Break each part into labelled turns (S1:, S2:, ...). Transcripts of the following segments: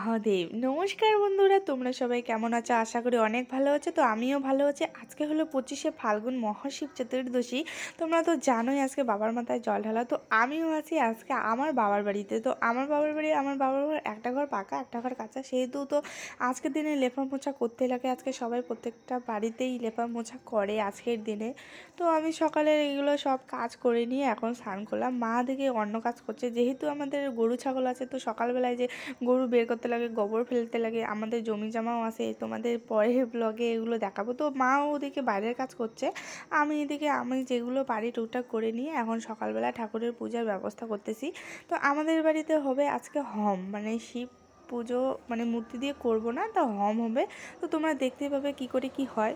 S1: মহাদেব। নমস্কার বন্ধুরা, তোমরা সবাই কেমন আছো? আশা করি অনেক ভালো আছো। তো আমিও ভালো আছি। আজকে হলো পঁচিশে ফাল্গুন মহাশিব চতুর্দশী। তোমরা তো জানোই আজকে বাবার মাথায় জল ঢালা। তো আমিও আছি আজকে আমার বাবার বাড়িতে। তো আমার বাবার বাড়ি, আমার বাবার ঘর একটা ঘর পাকা, একটা ঘর কাঁচা। সেহেতু তো আজকের দিনে লেপা মোছা করতে লাগে। আজকে সবাই প্রত্যেকটা বাড়িতেই লেপা মোছা করে আজকের দিনে। তো আমি সকালে এগুলো সব কাজ করে নিয়ে এখন স্নান করলাম। মা দিকে অন্য কাজ করছে। যেহেতু আমাদের গরু ছাগল আছে, তো সকালবেলায় যে গরু বের করতে লাগে, গোবর ফেলতে লাগে, আমাদের জমি জমাও আছে, তোমাদের পরের ব্লগে এগুলো দেখাবো। তো মা ওদিকে বাইরের কাজ করছে, আমি এদিকে, আমি যেগুলো পারি টুকটাক করে নিয়ে এখন সকালবেলা ঠাকুরের পূজার ব্যবস্থা করতেছি। তো আমাদের বাড়িতে হবে আজকে হম মানে শিব পুজো মানে মূর্তি দিয়ে করব না, তা হম হবে। তো তোমরা দেখতে পাবে কি করে কি হয়।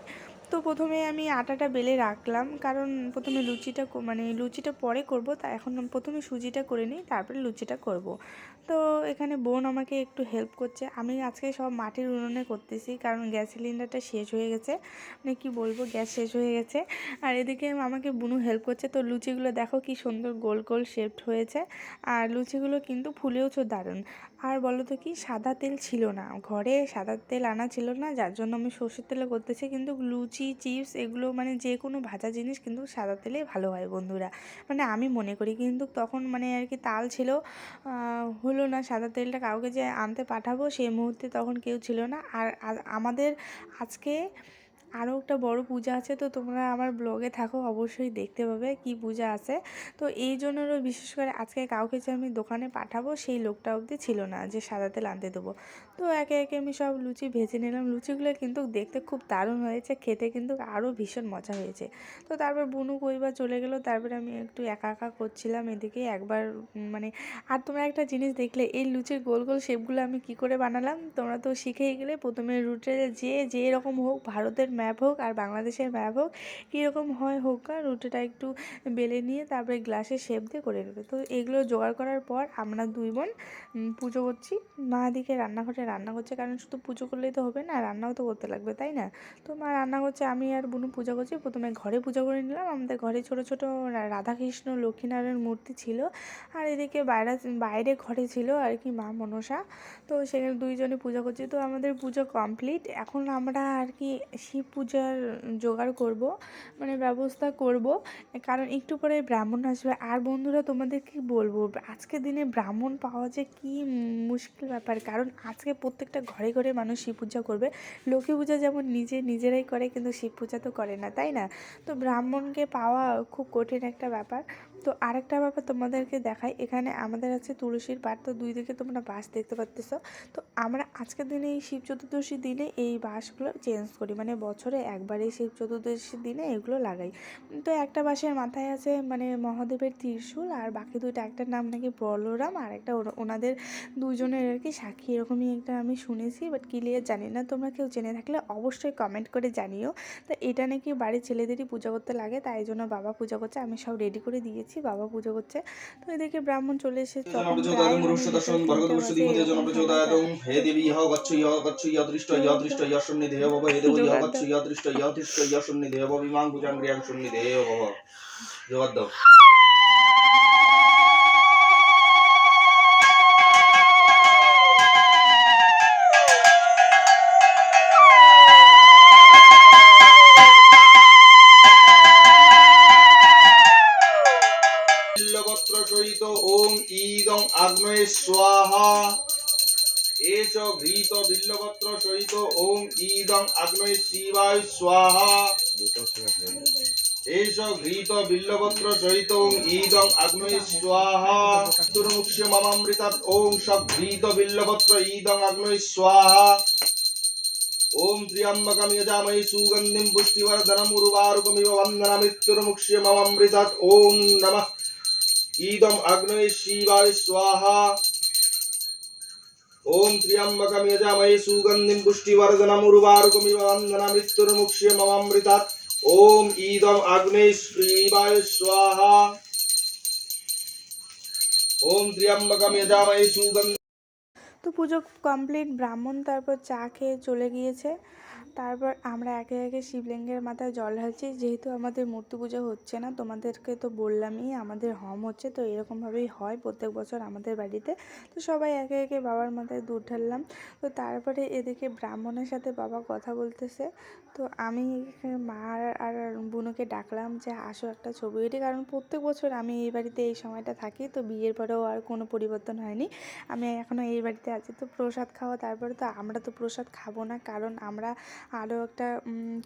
S1: তো প্রথমে আমি আটাটা বেলে রাখলাম, কারণ প্রথমে লুচিটা মানে লুচিটা পরে করব, তা এখন প্রথমে সুজিটা করে নিই, তারপরে লুচিটা করব। তো এখানে বোন আমাকে একটু হেল্প করছে। আমি আজকে সব মাটির উনুনে করতেছি, কারণ গ্যাস সিলিন্ডারটা শেষ হয়ে গেছে। মানে কি বলব, গ্যাস শেষ হয়ে গেছে। আর এদিকে আমাকে বুনু হেল্প করছে। তো লুচিগুলো দেখো কি সুন্দর গোল গোল শেপড হয়েছে। আর লুচিগুলো কিন্তু ফুলেওছো দারুণ। আর বলো তো কি, সাদা তেল ছিল না। ঘরে সাদা তেল আনা ছিল না, যার জন্য আমি সর্ষের তেলে করতেছি। কিন্তু লুচি, চিপস এগুলো মানে যে কোনো ভাজা জিনিস কিন্তু সাদা তেলেই ভালো হয় বন্ধুরা। মানে আমি মনে করি, কিন্তু তখন মানে আর কি তাল ছিল হলো না, সাদা তেলটা কাউকে যে আনতে পাঠাবো সেই মুহূর্তে তখন কেউ ছিল না। আর আর আমাদের আজকে আরও একটা বড় পূজা আছে, তো তোমরা আমার ব্লগে থাকো, অবশ্যই দেখতে পাবে কি পূজা আছে। তো এই জন্যও বিশেষ করে আজকে কাউকে যে আমি দোকানে পাঠাবো, সেই লোকটা অবধি ছিল না যে সাদা তেল আনতে দেবো। তো একে একে আমি সব লুচি ভেজে নিলাম। লুচিগুলো কিন্তু দেখতে খুব দারুণ হয়েছে, খেতে কিন্তু আরও ভীষণ মজা হয়েছে। তো তারপর বুনু কইবার চলে গেলো, তারপরে আমি একটু একা একা করছিলাম, এদিকে একবার মানে আর তোমরা একটা জিনিস দেখলে, এই লুচির গোল গোল শেপগুলো আমি কি করে বানালাম, তোমরা তো শিখেই গেলে, প্রথমে রুটে যে যে রকম হোক, ভারতের ম্যাপ হোক আর বাংলাদেশের ম্যাপ হোক কীরকম হয় হোক আর রুটিটা একটু বেলে নিয়ে তারপরে গ্লাসে শেপ দিয়ে করে নেবে। তো এগুলো জোগাড় করার পর আমরা দুই বোন পুজো করছি। মা দিকে রান্নাঘরে রান্না করছে, কারণ শুধু পুজো করলেই তো হবে না, রান্নাও তো করতে লাগবে, তাই না? তো মা রান্না করছে, আমি আর বুনু পূজা করছি। প্রথমে ঘরে পূজা করে নিলাম। আমাদের ঘরে ছোট ছোট রাধাকৃষ্ণ, লক্ষ্মীনারায়ণ মূর্তি ছিল। আর এদিকে বাইরে বাইরে ঘরে ছিল আর কি মা মনসা। তো সেখানে দুইজনে পূজা করছি। তো আমাদের পুজো কমপ্লিট। এখন আমরা আর কি শিব পূজার জোগাড় করব মানে ব্যবস্থা করব। কারণ একটু পরে ব্রাহ্মণ আসবে। আর বন্ধুরা, তোমাদের কি বলব? আজকের দিনে ব্রাহ্মণ পাওয়া যে কি মুশকিল ব্যাপার। কারণ আজকে প্রত্যেকটা ঘরে ঘরে মানুষ শিব পূজা করবে। লক্ষ্মী পূজা যেমন নিজে, নিজেরাই করে, কিন্তু শিব পূজা তো করে না, তাই না? তো ব্রাহ্মণকে পাওয়া খুব কঠিন একটা ব্যাপার। তো আরেকটা ব্যাপার তোমাদেরকে দেখাই। এখানে আমাদের আছে তুলসীর পাট। তো দুই দিকে তোমরা বাস দেখতে পাচ্তেছ তো আমরা আজকের দিনে এই শিব চতুর্দশীর দিনে এই বাসগুলো চেঞ্জ করি। মানে বছরে একবার এই শিব চতুর্দশীর দিনে এগুলো লাগাই। তো একটা বাঁশের মাথায় আছে মানে মহাদেবের ত্রিশূল আর বাকি দুইটা একটার নাম নাকি বলরাম আর একটা ওনাদের দুজনের আর কি সাক্ষী এরকমই একটা আমি শুনেছি বাট ক্লিয়ার জানি না। তোমরা কেউ জেনে থাকলে অবশ্যই কমেন্ট করে জানিও। তো এটা নাকি বাড়ির ছেলেদেরই পূজা করতে লাগে তাই জন্য বাবা পূজা করছে আমি সব রেডি করে দিয়েছি বাবা পুজো করছে। তো এদিকে ব্রাহ্মণ চলে এসে
S2: হে দেবী ইহ গচ্ছ ইহ গচ্ছ ইহ দৃষ্ট ইহ দৃষ্ট ইহ শূন্য দেহ ভব হে দেব ইহ গচ্ছ ইয়দৃষ্ট দৃষ্ট ইহ দৃষ্ট ইহ শূন্য দেহ ভব ইমাং পূজাং ক্রিয়াং শূন্য ভব। জোগাড় দাও এষ ঘৃত বিল্লপত্র সহিত ওম ইদং আগ্নয়ে শিবায় স্বাহা। এষ ঘৃত বিল্লপত্র সহিত ওম ইদং আগ্নয়ে স্বাহা। দুর্মুক্ষ্য মমামৃতাৎ ওম সঘৃত বিল্লপত্র ইদং আগ্নয়ে স্বাহা। ওম ত্র্যম্বকম যজামহে সুগন্ধিম পুষ্টিবর্ধনম উর্বারুকমিব বন্দনামৃত্যুর্মুক্ষ্য মমামৃতাৎ ওম নমঃ। ইদম আগ্নয়ে শিবায় স্বাহা। ওম ত্র্যম্বকম যজামহে সুগন্ধিম পুষ্টিবর্ধনম वन्दना मृत्युर्मुक्ष्य ममामृतात् ॐ ईदम् अग्ने শিবায় स्वाहा ওম ত্র্যম্বকম यजामहे সুগন্ধিম
S1: তো পুজো কমপ্লিট, ব্রাহ্মণ তারপর চা খেয়ে চলে গিয়েছে। তারপর আমরা একে একে শিবলিঙ্গের মাথায় জল ঢালছি। যেহেতু আমাদের মূর্তি পুজো হচ্ছে না, তোমাদেরকে তো বললামই আমাদের হম হচ্ছে, তো এরকমভাবেই হয় প্রত্যেক বছর আমাদের বাড়িতে। তো সবাই একে একে বাবার মাথায় দুধ ঢাললাম। তো তারপরে এদিকে ব্রাহ্মণের সাথে বাবা কথা বলতেছে। তো আমি মা আর- বুনুকে ডাকলাম যে, আসো একটা ছবি উঠি কারণ প্রত্যেক বছর আমি এই বাড়িতে এই সময়টা থাকি, তো বিয়ের পরেও আর কোনো পরিবর্তন হয়নি। আমি এখনও এই বাড়িতে আছি। তো প্রসাদ খাওয়া, তারপরে তো আমরা তো প্রসাদ খাব না, কারণ আমরা আরও একটা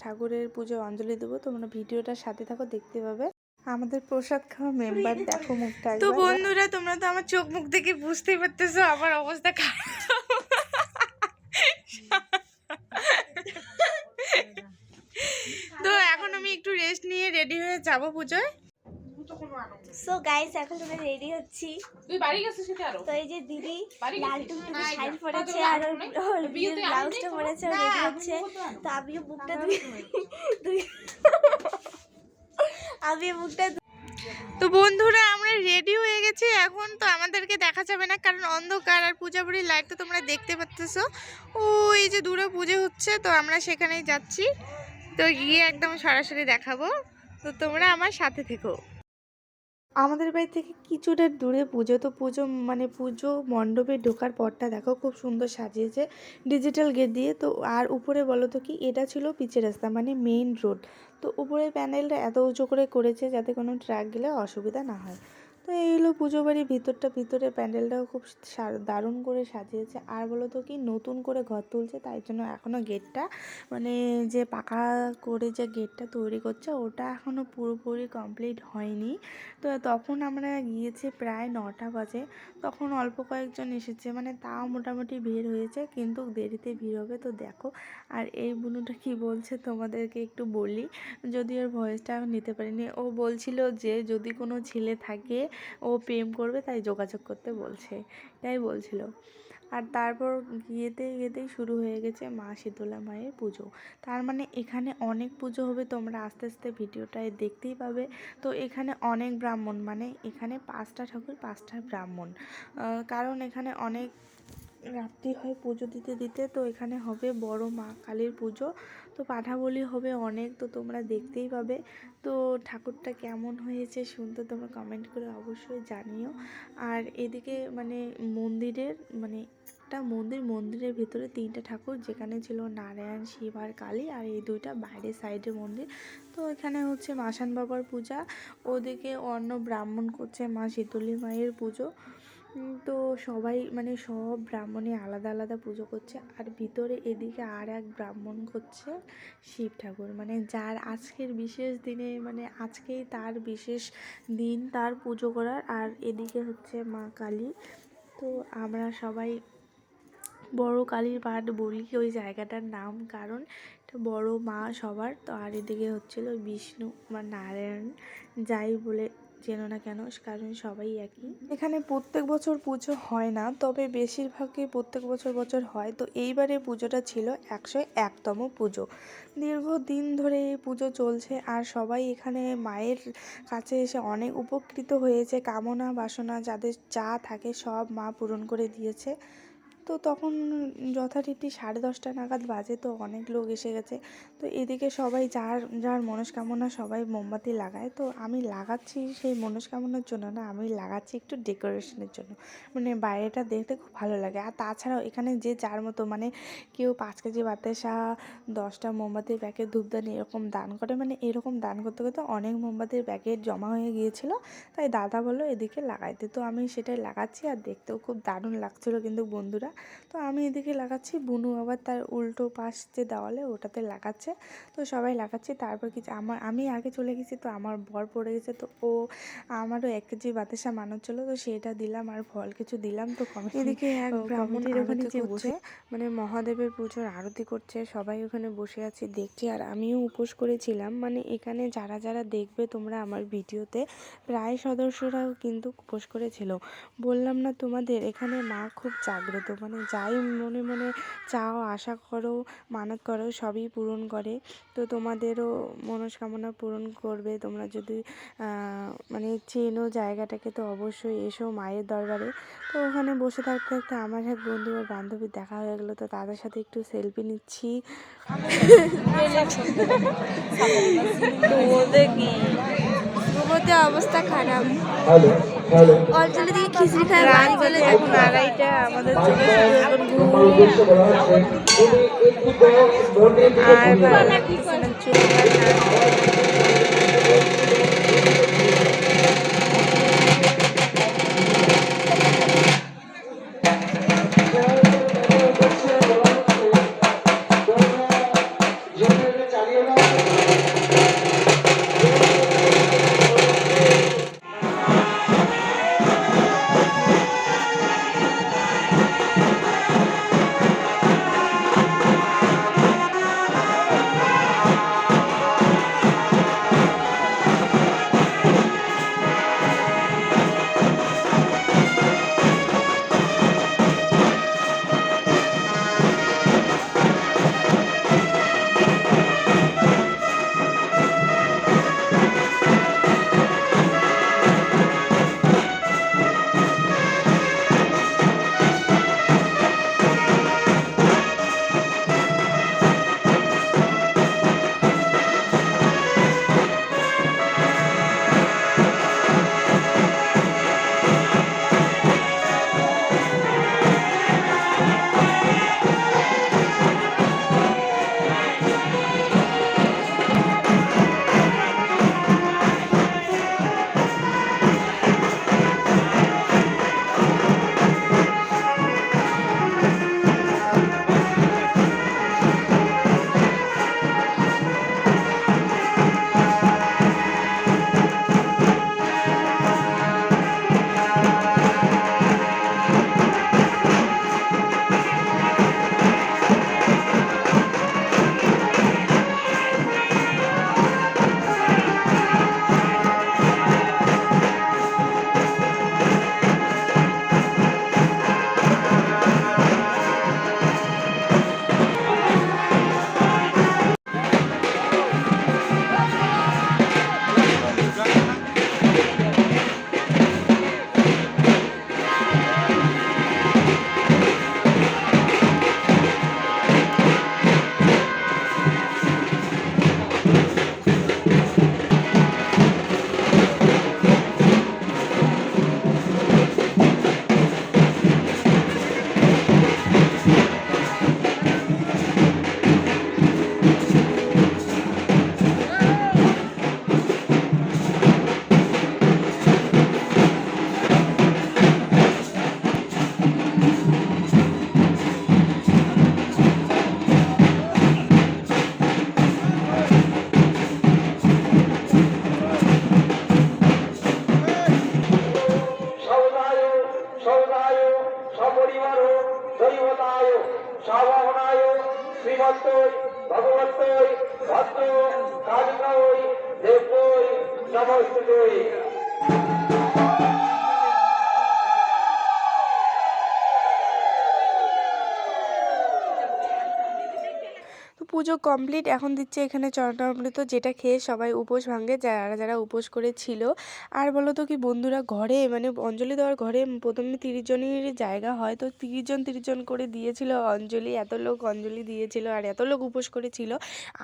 S1: ঠাকুরের পুজো অঞ্জলি দেবো। তোমরা ভিডিওটার সাথে থাকো দেখতে পাবে। আমাদের প্রসাদ খাওয়া মেম্বার দেখো মুখটা তো বন্ধুরা তোমরা তো আমার চোখ মুখ দেখে বুঝতেই পারতেছো আমার অবস্থা খারাপ। তো এখন আমি একটু রেস্ট নিয়ে রেডি হয়ে যাব পুজোয়।
S3: সো গাইস এখন আমরা রেডি হচ্ছি।
S4: তুই বাড়ি গেছিস সাথে আরও।
S3: তো এই যে দিদি লাল? টুকটুকে শাড়ি পরেছে আর?
S4: বিয়েতে
S3: ব্লাউজটা
S4: তো?
S3: পরেছে রেডি
S4: আমি
S3: হচ্ছে। তো আমিও মুখটা দুই
S4: আমি
S3: মুখটা
S1: তো বন্ধুরা আমরা রেডি হয়ে গেছি। এখন তো আমাদেরকে দেখা যাবে না কারণ অন্ধকার আর পূজাপুরির লাইট তো তোমরা দেখতে পাচ্তেছো। ও এই যে দূরে পুজো হচ্ছে তো আমরা সেখানেই যাচ্ছি। তো গিয়ে একদম সরাসরি দেখাবো। তো তোমরা আমার সাথে থেকো। আমাদের বাড়ি থেকে কিছুটা দূরে পুজো, তো পুজো মানে পুজো মণ্ডপে ঢোকার পরটা দেখো খুব সুন্দর সাজিয়েছে ডিজিটাল গেট দিয়ে। তো আর উপরে বলো তো কি, এটা ছিল পিচের রাস্তা মানে মেইন রোড তো উপরে প্যানেলটা এত উঁচু করে করেছে যাতে কোনো ট্রাক গেলে অসুবিধা না হয়। তো এই হলো পুজো বাড়ির ভিতরটা। ভিতরে প্যান্ডেলটাও খুব দারুণ করে সাজিয়েছে। আর বলো তো কি, নতুন করে ঘর তুলছে, তাই জন্য এখনও গেটটা মানে যে পাকা করে যে গেটটা তৈরি করছে, ওটা এখনও পুরোপুরি কমপ্লিট হয়নি। তো তখন আমরা গিয়েছি প্রায় নটা বাজে। তখন অল্প কয়েকজন এসেছে মানে তাও মোটামুটি ভিড় হয়েছে, কিন্তু দেরিতে ভিড় হবে, তো দেখো। আর এই বুনুটা কি বলছে তোমাদেরকে একটু বলি। যদি ওর ভয়েসটা নিতে পারিনি। ও বলছিল যে, যদি কোনো ছেলে থাকে ও প্রেম করবে, তাই যোগাযোগ করতে বলছে, তাই বলছিল। আর তারপর গিয়েতে গিয়েতেই শুরু হয়ে গেছে মা শীতলা মায়ের পুজো। তার মানে এখানে অনেক পুজো হবে, তোমরা আস্তে আস্তে ভিডিওটায় দেখতেই পাবে। তো এখানে অনেক ব্রাহ্মণ মানে এখানে পাঁচটা ঠাকুর, পাঁচটা ব্রাহ্মণ। কারণ এখানে অনেক রাত্রি হয় পুজো দিতে দিতে, তো এখানে হবে বড় মা কালীর পুজো। তো পাঠা বলি হবে অনেক, তো তোমরা দেখতেই পাবে। তো ঠাকুরটা কেমন হয়েছে শুনতে তোমরা কমেন্ট করে অবশ্যই জানিও। আর এদিকে মানে মন্দিরের মানে একটা মন্দির, মন্দিরের ভিতরে তিনটে ঠাকুর, যেখানে ছিল নারায়ণ, শিব আর কালী, আর এই দুইটা বাইরের সাইডে মন্দির। তো এখানে হচ্ছে মাসান বাবার পূজা, ওদিকে অন্য ব্রাহ্মণ করছে মা শীতলী মায়ের পুজো। তো সবাই মানে সব ব্রাহ্মণে আলাদা আলাদা পুজো করছে। আর ভিতরে এদিকে আর এক ব্রাহ্মণ করছে শিব ঠাকুর। মানে যার আজকের বিশেষ দিনে মানে আজকেই তার বিশেষ দিন তার পুজো করার। আর এদিকে হচ্ছে মা কালী। তো আমরা সবাই বড় কালীর পাঠ বলি ওই জায়গাটার নাম, কারণ এটা বড় মা সবার। তো আর এদিকে হচ্ছিল বিষ্ণু বা নারায়ণ, যাই বলে চেনো না কেন, কারণ সবাই একই। এখানে প্রত্যেক বছর পুজো হয় না, তবে বেশিরভাগই প্রত্যেক বছর বছর হয়। তো এইবারে পুজোটা ছিল একশো একতম পুজো। দীর্ঘদিন ধরে এই পুজো চলছে আর সবাই এখানে মায়ের কাছে এসে অনেক উপকৃত হয়েছে। কামনা বাসনা যাদের যা থাকে সব মা পূরণ করে দিয়েছে। তো তখন যথারীতি সাড়ে দশটা নাগাদ বাজে তো অনেক লোক এসে গেছে। তো এদিকে সবাই যার যার মনস্কামনা সবাই মোমবাতি লাগায়। তো আমি লাগাচ্ছি সেই মনস্কামনার জন্য না, আমি লাগাচ্ছি একটু ডেকোরেশনের জন্য। মানে বাইরেটা দেখতে খুব ভালো লাগে। আর তাছাড়াও এখানে যে যার মতো মানে কেউ পাঁচ কেজি বাতাসা, দশটা মোমবাতির প্যাকেট, ধূপদানি এরকম দান করে। মানে এরকম দান করতে করতে অনেক মোমবাতির প্যাকেট জমা হয়ে গিয়েছিল। তাই দাদা বলল এদিকে লাগাইতে। তো আমি সেটাই লাগাচ্ছি আর দেখতেও খুব দারুণ লাগছিল কিন্তু বন্ধুরা। তো আমি এদিকে লাগাচ্ছি বুনু আবার তার উল্টো পাশ যে দেওয়ালে ওটাতে লাগাচ্ছে। তো সবাই লাগাচ্ছি তারপর কিছু আমার আমি আগে চলে গেছি তো আমার বর পড়ে গেছে তো ও আমারও এক কেজি বাতাসা মানত ছিল তো সেটা দিলাম আর ফল কিছু দিলাম তো কমে এদিকে এক ব্রাহ্মণের ওখানে যে বসে মানে মহাদেবের পুজোর আরতি করছে সবাই ওখানে বসে আছে দেখছি আর আমিও উপোস করেছিলাম। মানে এখানে যারা যারা দেখবে তোমরা আমার ভিডিওতে প্রায় সদস্যরাও কিন্তু উপোস করেছিল। বললাম না তোমাদের এখানে মা খুব জাগ্রত মানে ওখানে যাই মনে মনে চাও আশা করো মানত করো সবই পূরণ করে। তো তোমাদেরও মনস্কামনা পূরণ করবে। তোমরা যদি মানে চেনো জায়গাটাকে তো অবশ্যই এসো মায়ের দরবারে। তো ওখানে বসে থাকতে থাকতে আমার এক বন্ধু আর বান্ধবীর দেখা হয়ে গেলো। তো তাদের সাথে একটু সেলফি নিচ্ছি।
S3: অবস্থা খারাপ।
S4: হ্যালো হ্যালো
S3: অঞ্চলে দিকে খিচড়ি খায় বাড়ি চলে যাবে
S1: এখন আড়াইটা আমাদের চোখে শুধু এখন ঘুম
S4: আমার উদ্দেশ্যে
S1: পুজো কমপ্লিট এখন দিচ্ছে এখানে চরণামৃত, যেটা খেয়ে সবাই উপোস ভাঙে, যারা যারা উপোস করেছিল। আর বলো তো কি, বন্ধুরা ঘরে মানে অঞ্জলি দেওয়ার ঘরে প্রথমে তিরিশ জনেরই জায়গা হয়, তো তিরিশ জন তিরিশ জন করে দিয়েছিল অঞ্জলি, এত লোক অঞ্জলি দিয়েছিল আর এত লোক উপোস করেছিল।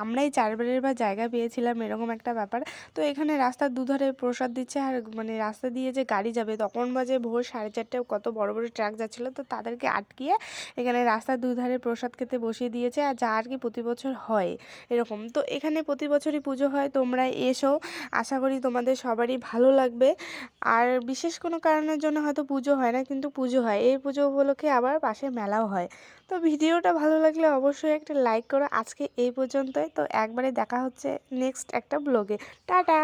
S1: আমরাই চারবারের বা জায়গা পেয়েছিলাম, এরকম একটা ব্যাপার। তো এখানে রাস্তার দুধারে প্রসাদ দিচ্ছে আর মানে রাস্তা দিয়ে যে গাড়ি যাবে, তখন বাজে ভোর সাড়ে চারটে, কত বড় বড় ট্রাক যাচ্ছিল, তো তাদেরকে আটকিয়ে এখানে রাস্তার দুধারে প্রসাদ খেতে বসিয়ে দিয়েছে। আর যা আর কি প্রতি বছর হয়, এরকম। তো এখানে প্রতি বছরই পুজো হয়, তোমরা এসো। আশা করি তোমাদের সবারই ভালো লাগবে। আর বিশেষ কোনো কারণের জন্য হয়তো পুজো হয় না, কিন্তু পুজো হয়। এই পুজো উপলক্ষে আবার পাশে মেলাও হয়। তো ভিডিওটা ভালো লাগলে অবশ্যই একটা লাইক করো। আজকে এই পর্যন্তই। তো একবারে দেখা হচ্ছে নেক্সট একটা ব্লগে। টাটা!